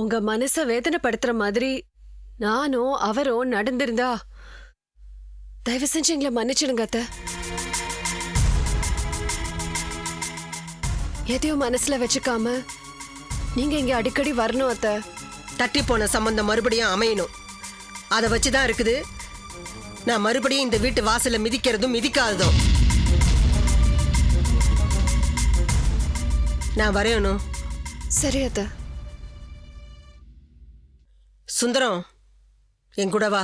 உங்க மனச வேதனைப்படுத்துற மாதிரி நானும் அவரும் நடந்திருந்தா தயவு செஞ்சு எங்களை மன்னிச்சிடுங்க அத்தை. எதையும் மனசுல வச்சுக்காம நீங்க இங்க அடிக்கடி வரணும் அத்தை. தட்டி போன சம்பந்தம் மறுபடியும் அமையணும். அதை வச்சுதான் இருக்குது. நான் மறுபடியும் இந்த வீட்டு வாசல்ல மிதிக்கிறதும் மிதிக்காததும். நான் வரையணும். சரி அத்தை. சுந்தரம் என் கூட வா.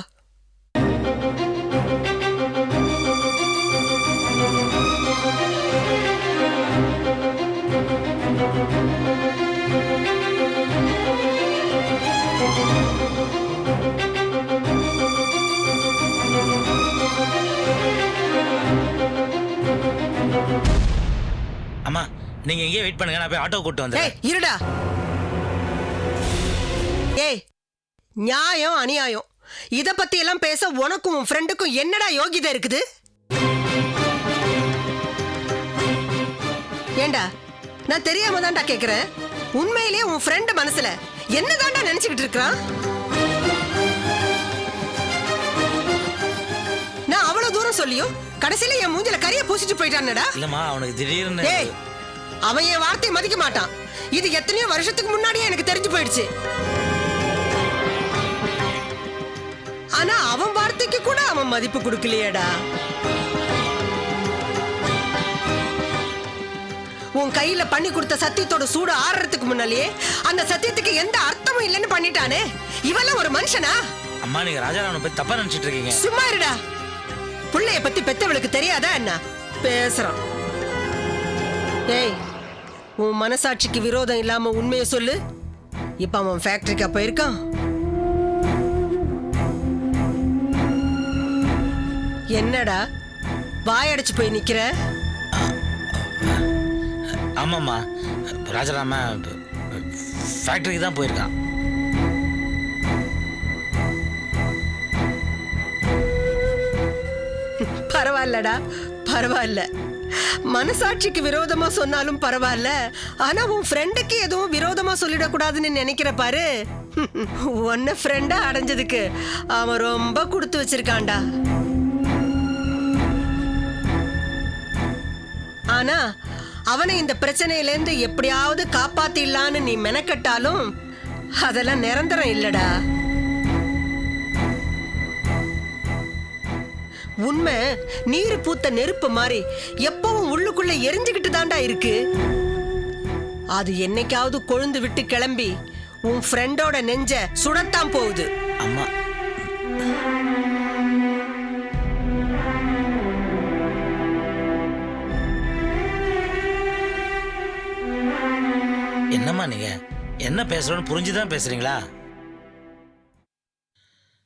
அம்மா நீங்க இங்கேயே வெயிட் பண்ணுங்க நான் போய் ஆட்டோ கூட்டு வந்தேன் இருடா. ஏய் நியாயம் அநியாயம். இத பத்தி எல்லாம் பேச உனக்கும் உன் ஃப்ரெண்டுக்கும் என்னடா யோகிதை இருக்குது? ஏண்டா நான் தெரியாம தான்டா கேக்குறேன். உண்மையிலேயே உன் ஃப்ரெண்ட் மனசுல என்னதான்டா நினைச்சுக்கிட்டு இருக்கிறான் நான் அவ்வளவு தூரம் சொல்லியும் கடைசியில என் மூஞ்சில கரிய பூசிட்டு போயிட்டானடா. இல்லம்மா அவனுக்கு திடீர்னு ஏய் அவன் என் வார்த்தையை மதிக்க மாட்டான். இது எத்தனையோ வருஷத்துக்கு முன்னாடியே எனக்கு தெரிஞ்சு போயிடுச்சு. ஆனா அவன் வார்த்தைக்கு கூட அவன் மதிப்பு கொடுக்கலையேடா. உன் கையில பண்ணி கொடுத்த சத்தியத்தோட சூடு ஆறுறதுக்கு முன்னாலேயே அந்த சத்தியத்துக்கு எந்த அர்த்தமும் இல்லைன்னு பண்ணிட்டானே. இவெல்லாம் ஒரு மனுஷனா? அம்மா நீங்க ராஜாராவனை பத்தி தப்பா நினைச்சிட்டு இருக்கீங்க. சும்மா இருடா. புள்ளைய பத்தி பெத்தவளுக்கு தெரியாதா என்ன? பேசுறான். ஏய் உன் மனசாட்சிக்கு விரோதம் இல்லாம உண்மையை சொல்லு. இப்ப அவன் ஃபேக்டரிக்கா போயிருக்கான். என்னடா? வாயடைச்சு போய் நிக்கிற? ஆமாம்மா. ராஜாராம ஃபேக்டரிக்கு தான் போயிருக்கான். பரவாயில்லடா பரவாயில்ல. மனசாட்சிக்கு விரோதமா சொன்னாலும் பரவாயில்ல. ஆனா உன் ஃப்ரெண்டுக்கு எதுவும் விரோதமா சொல்லிடக்கூடாதுன்னு நினைக்கிற பாரு. உன்ன ஃப்ரெண்டா அடைஞ்சதுக்கு அவன் ரொம்ப கொடுத்து வச்சிருக்கான்டா. ஆனா அவனை இந்த பிரச்சனையிலேருந்து எப்படியாவது காப்பாத்திடலான்னு நீ மெனக்கட்டாலும் அதெல்லாம் நிரந்தரம் இல்லடா. உண்மை நீர் பூத்த நெருப்பு மாதிரி எப்பவும் உள்ளுக்குள்ள எரிஞ்சுக்கிட்டு தாண்டா இருக்கு. அது என்னைக்காவது கொழுந்து விட்டு கிளம்பி உன் ஃப்ரெண்டோட நெஞ்ச சுடத்தான் போகுது. அம்மா என்னம்மா நீங்க? என்ன பேசுறோன்னு புரிஞ்சுதான் பேசுறீங்களா?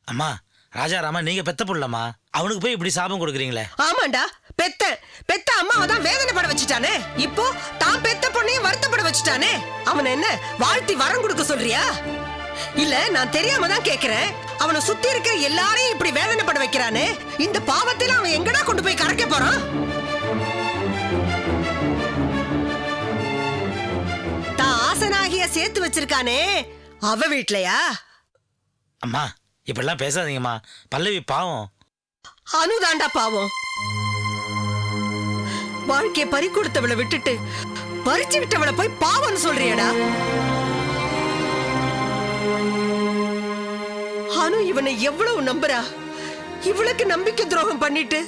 அம்மா ராஜாராமா நீங்க பெத்த புள்ளம்மா. அவனுக்கு போய் இப்படி சாபம் கொடுக்குறீங்களே. ஆமாண்டா பெத்த பெத்த அம்மாவை தான் வேதனைப்பட வச்சுட்டானே. இப்போ தான் பெத்த பொண்ணையும் வருத்தப்பட வச்சுட்டானே. அவனை என்ன வாழ்த்தி வரம் கொடுக்க சொல்றியா? இல்ல நான் தெரியாம தான் கேக்குறேன். அவனை சுத்தி இருக்கிற எல்லாரையும் இப்படி வேதனைப்பட வைக்கிறானே. இந்த பாவத்தில அவன் எங்கடா கொண்டு போய் கரைக்க போறான்? சேர்த்து வச்சிருக்கானே. அவ வீட்லயா? அம்மா இப்படிலாம் பேசாதீங்கம்மா. பல்லவி பாவம். அனுதாண்டா பாவம். வாழ்க்கைய பறி கொடுத்தவளை விட்டுட்டு பறிச்சு விட்டவளை போய் பாவம்னு சொல்றியடா. அனு இவனை எவ்வளவு நம்புறா? இவளுக்கு நம்பிக்கை துரோகம் பண்ணிட்டு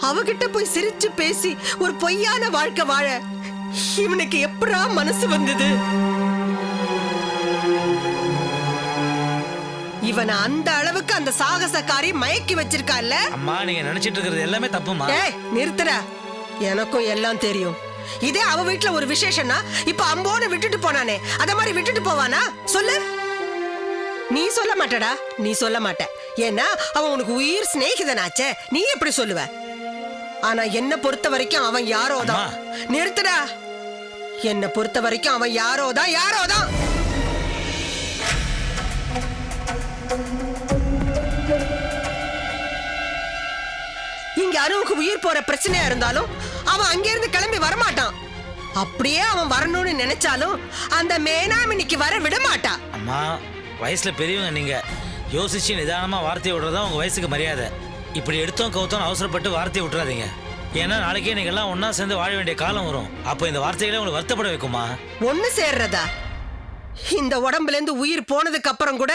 அவகிட்ட போய் சிரிச்சு பேசி ஒரு பொய்யான வாழ்க்கை வாழ இவனுக்கு எப்படா மனசு வந்தது? இவனை அந்த அளவுக்கு அந்த சாகசக்காரி மயக்கி வச்சிருக்கால்ல அம்மா நீங்க நினைச்சிட்டு இருக்கிறது எல்லாமே தப்புமா ஏய் நிறுத்துடா எனக்கும் எல்லாம் தெரியும். இதே அவ வீட்ல ஒரு விசேஷம்னா இப்ப அம்போன்னு விட்டுட்டு போனானே அத மாதிரி விட்டுட்டு போவானா? சொல்லு. நீ சொல்ல மாட்டடா நீ சொல்ல மாட்ட. ஏன்னா அவன் உனக்கு உயிர் சிநேகிதனாச்சே. நீ எப்படி சொல்லுவ? ஆனா என்ன பொறுத்த வரைக்கும் அவன் யாரோதான். நிறுத்துடா. என்ன பொறுத்த வரைக்கும் அவன் யாரோதான்? யாரோதான்? அனுவுக்கு உயிர் போற பிரச்சனையா இருந்தாலும் அவன் அங்கிருந்து கிளம்பி வரமாட்டான். அப்படியே அவன் வரணும்னு நினைச்சாலும் அந்த மேனாமினிக்கு வர விட மாட்டா அம்மா வயசுல பெரியவங்க நீங்க. யோசிச்சு நிதானமா வார்த்தையை விடுறதா உங்க வயசுக்கு மரியாதை. இப்படி எடுத்தோம் கவுத்தோம் அவசரப்பட்டு வார்த்தையை விட்டுறாதீங்க. ஏன்னா நாளைக்கே நீங்க எல்லாம் ஒண்ணா சேர்ந்து வாழ வேண்டிய காலம் வரும். அப்போ இந்த வார்த்தைகளை உங்களுக்கு வருத்தப்பட வைக்குமா? ஒண்ணு சேர்றதா? இந்த உடம்புல இருந்து உயிர் போனதுக்கு அப்புறம் கூட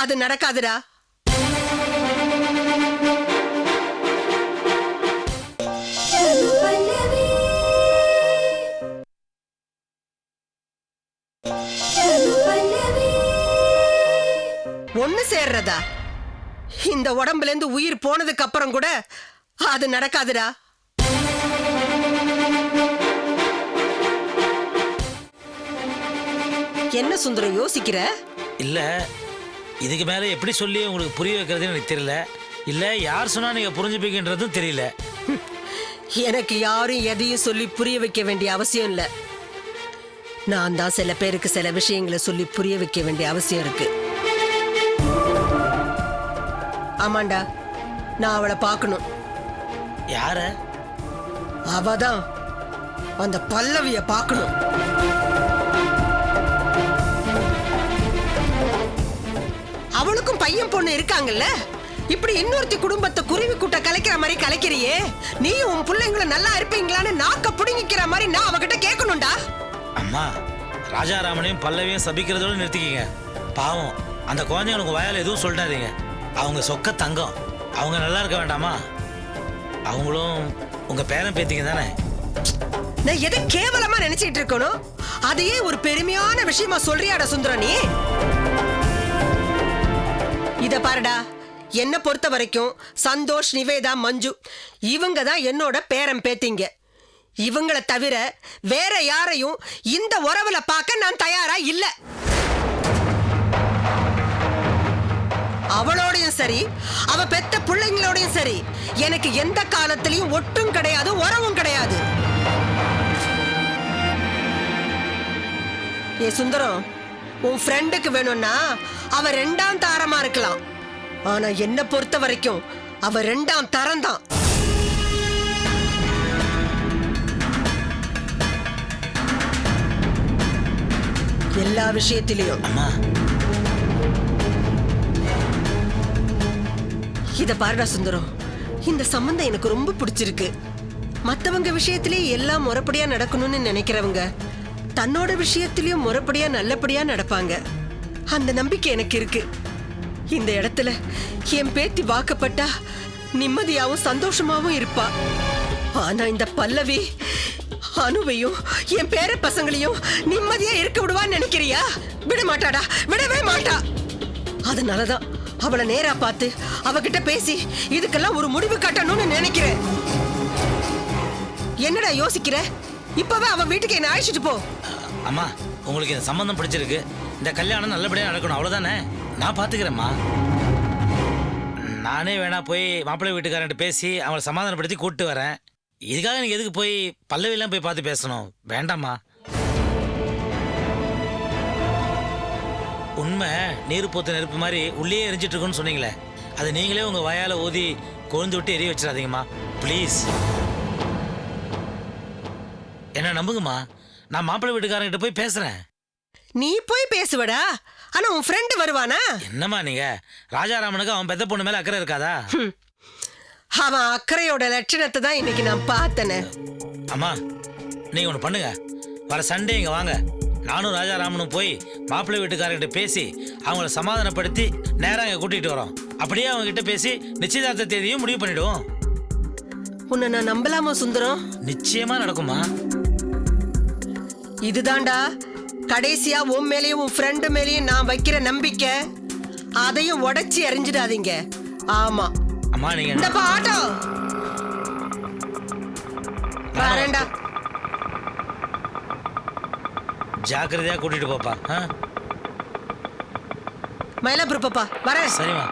அது நடக்காதுடா. ஒண்ணு சேர்றதா? இந்த உடம்புல இருந்து உயிர் போனதுக்கு அப்புறம் கூட அது நடக்காதுடா. என்ன சுந்தரம் யோசிக்கிற? இல்ல இதுக்கு மேல எப்படி சொல்லி உங்களுக்கு புரிய வைக்கிறதுன்னு எனக்கு தெரியல. இல்ல யார் சொன்னா நீங்க புரிஞ்சுப்பீங்கன்றதும் தெரியல. எனக்கு யாரும் எதையும் சொல்லி புரிய வைக்க வேண்டிய அவசியம் இல்ல. நான் தான் சில பேருக்கு சில விஷயங்களை சொல்லி புரிய வைக்க வேண்டிய அவசியம் இருக்கு. ஆமாண்டா நான் அவளை பார்க்கணும். யார? அவ தான் அந்த பல்லவிய பார்க்கணும். அவளுக்கும் பையன் பொண்ணு இருக்காங்கல்ல? இப்படி இன்னொருத்தி குடும்பத்தை குருவி கூட்ட கலைக்கிற மாதிரி கலைக்கிறியே? நீ உன் பிள்ளைங்களை நல்லா இருப்பீங்களான்னு நாக்க புடுங்கிக்கிற மாதிரி நான் அவகிட்ட கேட்கணும்டா. அம்மா ராஜாராமனையும் பல்லவியும் சபிக்கிறதோட நிறுத்திக்கிங்க. பாவம் அந்த குழந்தைங்களுக்கு வாயால் எதுவும் சொல்லிட்டாதீங்க அவங்க சொக்க தங்கம். அவங்க நல்லா இருக்க வேண்டாமா? அவங்களும் உங்க பேரன் பேத்திங்க தானே? நான் எதை கேவலமா நினைச்சிட்டு இருக்கணும் அதையே ஒரு பெருமையான விஷயமா சொல்றியாடா சுந்தரம் நீ. இத பாருடா என்ன பொறுத்த வரைக்கும் சந்தோஷ் நிவேதா மஞ்சு இவங்க தான் என்னோட பேரன் பேத்திங்க. இவங்கள தவிர வேற யாரையும் இந்த உறவுல பார்க்க நான் தயாரா இல்ல. அவளோ சரி அவ பெத்த பிள்ளைங்களோடையும் சரி. எனக்கு எந்த காலத்திலயும் ஒட்டும் கிடையாது உறவும் கிடையாது. ஏ சுந்தரம் உன் ஃப்ரெண்டுக்கு வேணும்னா அவ ரெண்டாம் தாரமா இருக்கலாம். ஆனா என்ன பொறுத்த வரைக்கும் அவ ரெண்டாம் தரம் தான் எல்லா விஷயத்திலையும். அம்மா இத பாருடா சுந்தரம். இந்த சம்பந்தம் எனக்கு ரொம்ப பிடிச்சிருக்கு. மத்தவங்க விஷயத்திலே எல்லாம் முறைப்படியா நடக்கணும்னு நினைக்கிறவங்க தன்னோட விஷயத்திலயும் முறைப்படியா நல்லபடியா நடப்பாங்க. அந்த நம்பிக்கை எனக்கு இருக்கு. இந்த இடத்துல என் பேத்தி வாக்கப்பட்டா நிம்மதியாவும் சந்தோஷமாவும் இருப்பா. ஆனா இந்த பல்லவி அனுவையும் என் பேர பசங்களையும் நிம்மதியா இருக்க விடுவான்னு நினைக்கிறியா? விட மாட்டாடா விடவே மாட்டா. அதனாலதான் அவளை நேரா பார்த்து அவகிட்ட பேசி இதுக்கெல்லாம் ஒரு முடிவு கட்டணும்னு நினைக்கிறேன். என்னடா யோசிக்கிற? இப்பவே அவன் வீட்டுக்கு என்ன அழைச்சிட்டு போ. அம்மா உங்களுக்கு இந்த சம்பந்தம் பிடிச்சிருக்கு. இந்த கல்யாணம் நல்லபடியாக நடக்கணும் அவ்வளோதானே நான் பார்த்துக்கிறேம்மா நானே வேணா போய் மாப்பிள்ளை வீட்டுக்காரன்ட்ட பேசி அவளை சமாதானப்படுத்தி கூப்பிட்டு வரேன். இதுக்காக நீங்கள் எதுக்கு போய் பல்லவிலாம் போய் பார்த்து பேசணும்? வேண்டாம்மா. உண்மை நீர் பூத்த நெருப்பு மாதிரி உள்ளே எரிஞ்சிட்டு இருக்குன்னு சொன்னீங்களே. அது நீங்களே உங்கள் வாயால் ஊதி கொழுந்து விட்டு எரிய வச்சிடாதீங்கம்மா. ப்ளீஸ் என்ன நம்புங்கம்மா? நான் மாப்பிள்ளை வீட்டுக்காரங்கிட்ட போய் பேசுகிறேன் நீ போய் பேசுவடா. ஆனா உன் ஃப்ரெண்டு வருவானா? என்னம்மா நீங்க? ராஜாராமனுக்கு அவன் பெத்த பொண்ணு மேல அக்கறை இருக்காதா. அவன் அக்கறையோட லட்சணத்தை தான் இன்னைக்கு நான் பார்த்தனே. அம்மா நீங்க ஒன்று பண்ணுங்க. வர சண்டே இங்க வாங்க. நானும் ராஜாராமனும் போய் மாப்பிள்ளை வீட்டுக்காரர்கிட்ட பேசி அவங்கள சமாதானப்படுத்தி நேரா இங்க கூட்டிட்டு வரோம். அப்படியே அவங்க கிட்ட பேசி நிச்சயதார்த்த தேதியும் முடிவு பண்ணிடுவோம். உன்னை நான் நம்பலாமா சுந்தரம்? நிச்சயமா நடக்குமா இதுதான்டா. கடைசியா உன் மேலேயும் உன் ஃப்ரெண்டு மேலேயும் நான் வைக்கிற நம்பிக்கை. அதையும் உடைச்சி எறிஞ்சிடாதீங்க. ஆமா. அம்மா நீங்க இந்தப்பா ஆட்டோ. வரேன்டா. ஜாக்கிரதையா கூட்டிட்டு போப்பா ஆ? மயிலாப்பூர் பாப்பா வரேன் சரிம்மா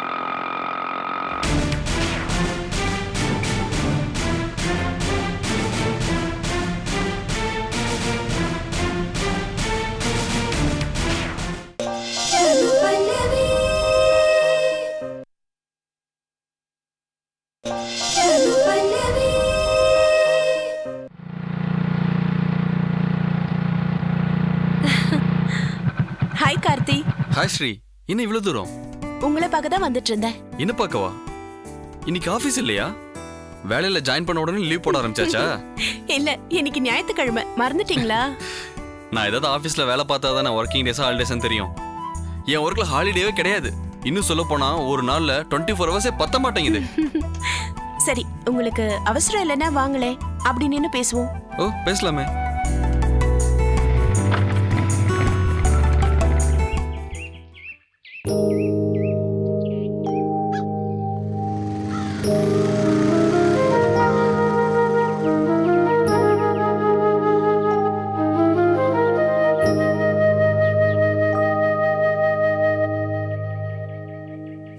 ஹாய் ஸ்ரீ என்ன இவ்வளவு தூரம்? உங்களை பார்க்க தான் வந்துட்டு இருந்தேன் என்ன பார்க்கவா? இன்னைக்கு ஆபீஸ் இல்லையா? வேலையில ஜாயின் பண்ண உடனே லீவ் போட ஆரம்பிச்சாச்சா? இல்ல இன்னைக்கு ஞாயிற்றுக்கிழமை. மறந்துட்டீங்களா? நான் ஏதாவது ஆபீஸ்ல வேலை பார்த்தா தான் ஒர்க்கிங் டேஸா ஹாலிடேஸ் தெரியும். என் ஒர்க்ல ஹாலிடேவே கிடையாது. இன்னும் சொல்ல போனா ஒரு நாள்ல டுவெண்ட்டி ஃபோர் ஹவர்ஸே பத்த மாட்டேங்குது. சரி உங்களுக்கு அவசரம் இல்லைன்னா வாங்களே அப்படி நின்னு பேசுவோம். ஓ பேசலாமே.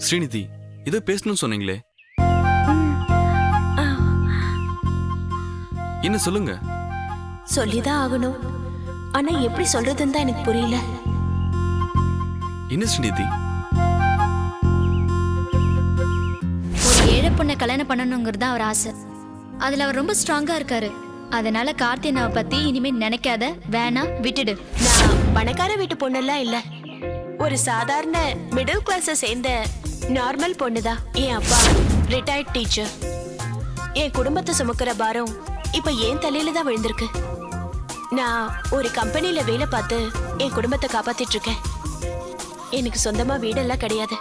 ஸ்ரீநிதி ஏதோ பேசணும்னு சொன்னீங்களே. என்ன சொல்லுங்க? சொல்லிதான் ஆகணும். ஆனா எப்படி சொல்றதுன்னு தான் எனக்கு புரியல. என்ன ஸ்ரீநிதி? ஒரு ஏழை பொண்ணை கல்யாணம் பண்ணணுங்கிறது தான் அவர் ஆசை. அதுல அவர் ரொம்ப ஸ்ட்ராங்கா இருக்காரு. அதனால கார்த்தியனாவை பத்தி இனிமே நினைக்காத வேணாம் விட்டுடு. நான் பணக்கார வீட்டு பொண்ணெல்லாம் இல்ல. ஒரு சாதாரண மிடில் கிளாஸ சேர்ந்த நார்மல் பொண்ணுதான் என் அப்பா ரிட்டையர்ட் டீச்சர் என் குடும்பத்தை சுமக்கிற பாரம் இப்ப என் தலையில தான் விழுந்திருக்கு. நான் ஒரு கம்பெனில வேலை பார்த்து என் குடும்பத்தை காப்பாத்திட்டு இருக்கேன் எனக்கு சொந்தமா வீடெல்லாம் கிடையாது.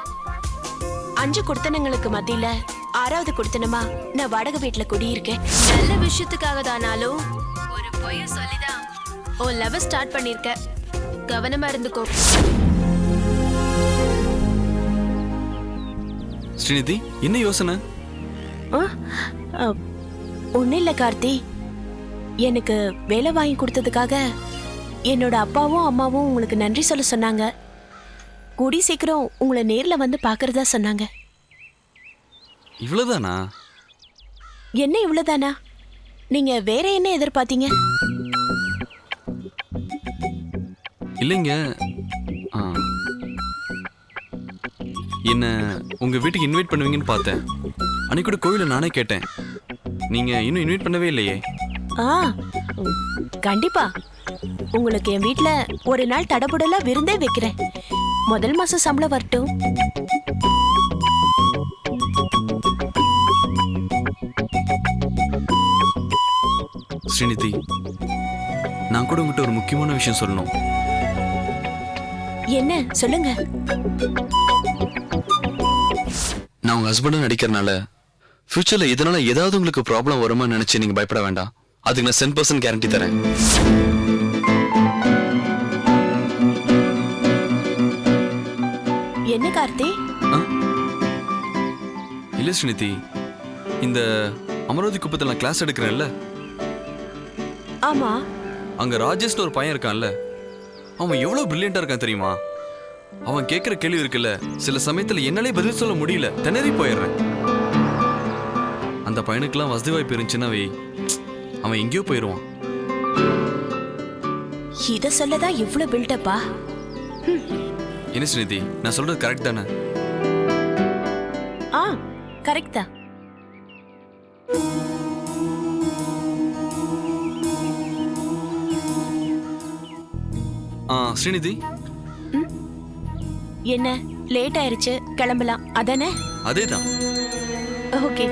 அஞ்சு குடுத்தனங்களுக்கு மத்தியில ஆறாவது குடுத்தனமா நான் வாடகை வீட்டுல குடியிருக்கேன். நல்ல விஷயத்துக்காக தானாலும் ஒரு பொய்ய சொல்லிதான் உன் லவ் ஸ்டார்ட் பண்ணிருக்க கவனமா இருந்துக்கோ. ஸ்ரீநிதி என்ன யோசனை? ஒன்னும் இல்ல கார்த்தி. எனக்கு வேலை வாங்கி கொடுத்ததுக்காக என்னோட அப்பாவும் அம்மாவும் உங்களுக்கு நன்றி சொல்ல சொன்னாங்க. கூடி சீக்கிரம் உங்களை நேர்ல வந்து பார்க்கறதா சொன்னாங்க. இவ்வளவுதானா? என்ன இவ்வளவுதானா? நீங்க வேற என்ன எதிர்பார்த்தீங்க? இல்லைங்க என்ன உங்க வீட்டுக்கு இன்வைட் பண்ணுவீங்கன்னு பார்த்தேன். அன்னைக்கு கூட கோவில நானே கேட்டேன். நீங்க இன்னும் இன்வைட் பண்ணவே இல்லையே. ஆ கண்டிப்பா. உங்களுக்கு என் வீட்ல ஒரு நாள் தடபுடலா விருந்தே வைக்கிறேன். முதல் மாசம் சம்பளம் வரட்டும். ஸ்ரீநிதி நான் கூட உங்ககிட்ட ஒரு முக்கியமான விஷயம் சொல்லணும். என்ன? சொல்லுங்க. நான் உங்க ஹஸ்பண்டா நடிக்கிறனால ஃபியூச்சர்ல இதனால ஏதாவது உங்களுக்கு ப்ராப்ளம் வருமா நினைச்சு நீங்க பயப்பட வேண்டாம். அதுக்கு நான் சென் பர்சன்ட் கேரண்டி தரேன். என்ன கார்த்தி? இல்ல ஸ்ரீநிதி இந்த அமராவதி குப்பத்தில் நான் கிளாஸ் எடுக்கிறேன்ல. ஆமா. அங்க ராஜேஷ்னு ஒரு பையன் இருக்கான்ல அவன் எவ்வளவு பிரில்லியண்டா இருக்கான் தெரியுமா? அவன் கேட்கிற கேள்வி இருக்குல்ல சில சமயத்துல என்னாலே பதில் சொல்ல முடியல திணறி போயிடுறேன். அந்த பையனுக்கெல்லாம் வசதி வாய்ப்பு இருந்துச்சுன்னா வை அவன் எங்கேயோ போயிடுவான் இத சொல்லதான் இவ்ளோ பில்டப்பா என்ன ஸ்ரீநிதி நான் சொல்றது கரெக்ட் தானே? ஆ கரெக்ட் தான். ஸ்ரீநிதி. என்ன லேட் ஆயிருச்சு கிளம்பலாம். அதானே? அதே தான் ஓகே.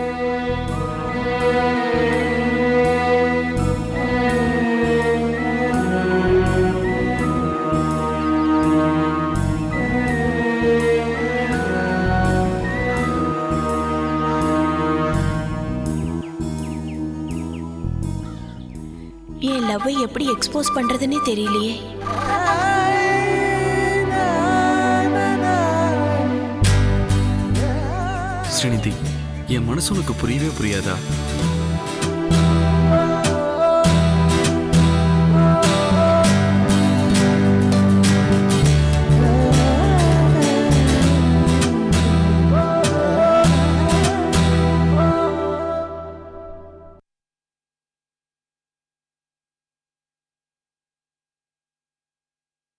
என் லவ்வை எப்படி எக்ஸ்போஸ் பண்றதுன்னே தெரியலையே. ஸ்ரீநிதி என் மனசு உனக்கு புரியவே புரியாதா?